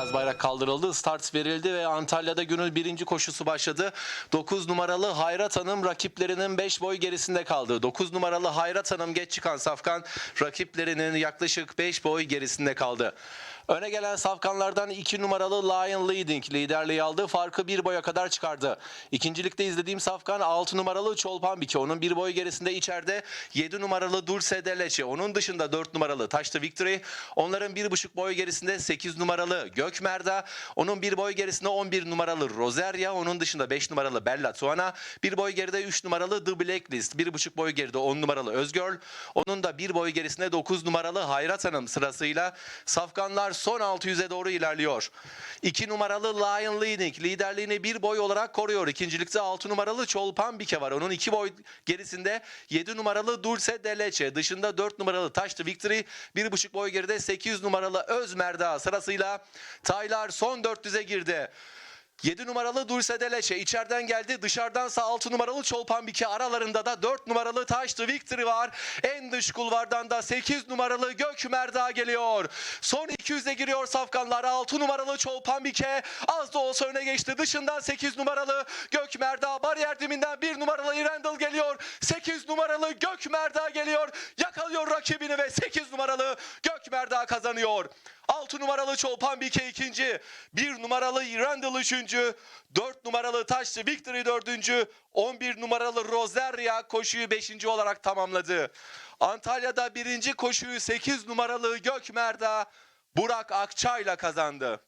beyaz bayrak kaldırıldı. Start verildi ve Antalya'da günün birinci koşusu başladı. 9 numaralı Hayrat Hanım rakiplerinin 5 boy gerisinde kaldı. 9 numaralı Hayrat Hanım geç çıkan safkan rakiplerinin yaklaşık 5 boy gerisinde kaldı. Öne gelen safkanlardan 2 numaralı Lion Leading liderliği aldı. Farkı bir boya kadar çıkardı. İkincilikte izlediğim safkan 6 numaralı Çolpan Biki. Onun bir boy gerisinde içeride 7 numaralı Dulce Deleche. Onun dışında 4 numaralı Taşlı Victory. Onların bir buçuk boy gerisinde 8 numaralı Gökmerda. Onun bir boy gerisinde 11 numaralı Rosaria. Onun dışında 5 numaralı Bella Tuana. Bir boy geride 3 numaralı The Blacklist. Bir buçuk boy geride 10 numaralı Özgöl. Onun da bir boy gerisinde 9 numaralı Hayrat Hanım sırasıyla Safkanlar son 600'e doğru ilerliyor. 2 numaralı Lion Leading liderliğini bir boy olarak koruyor. İkincilikte 6 numaralı Çolpan Bike var. Onun 2 boy gerisinde 7 numaralı Dulce Deleche. Dışında 4 numaralı Taşlı Victory. 1,5 boy geride 8 numaralı Özmerda sırasıyla Taylar son 400'e girdi. 7 numaralı Dulce Deleche içeriden geldi. Dışarıdansa 6 numaralı Çolpan Bike aralarında da 4 numaralı Taşlı Victory var. En dış kulvardan da 8 numaralı Gökmerda geliyor. Son 200'e giriyor safkanlar. 6 numaralı Çolpan Bike az da olsa öne geçti. Dışından 8 numaralı Gökmerda bariyer diminden 1 numaralı İrendil geliyor. 8 numaralı Gökmerda geliyor. Yakalıyor rakibini ve 8 numaralı Gökmerda kazanıyor. 6 numaralı Çolpan Bike ikinci. 1 numaralı İrendil üçüncü. 4 numaralı Taşlı Victory dördüncü. 11 numaralı Rosaria koşuyu 5. olarak tamamladı. Antalya'da birinci koşuyu 8 numaralı Gökmerda Burak Akçay'la kazandı.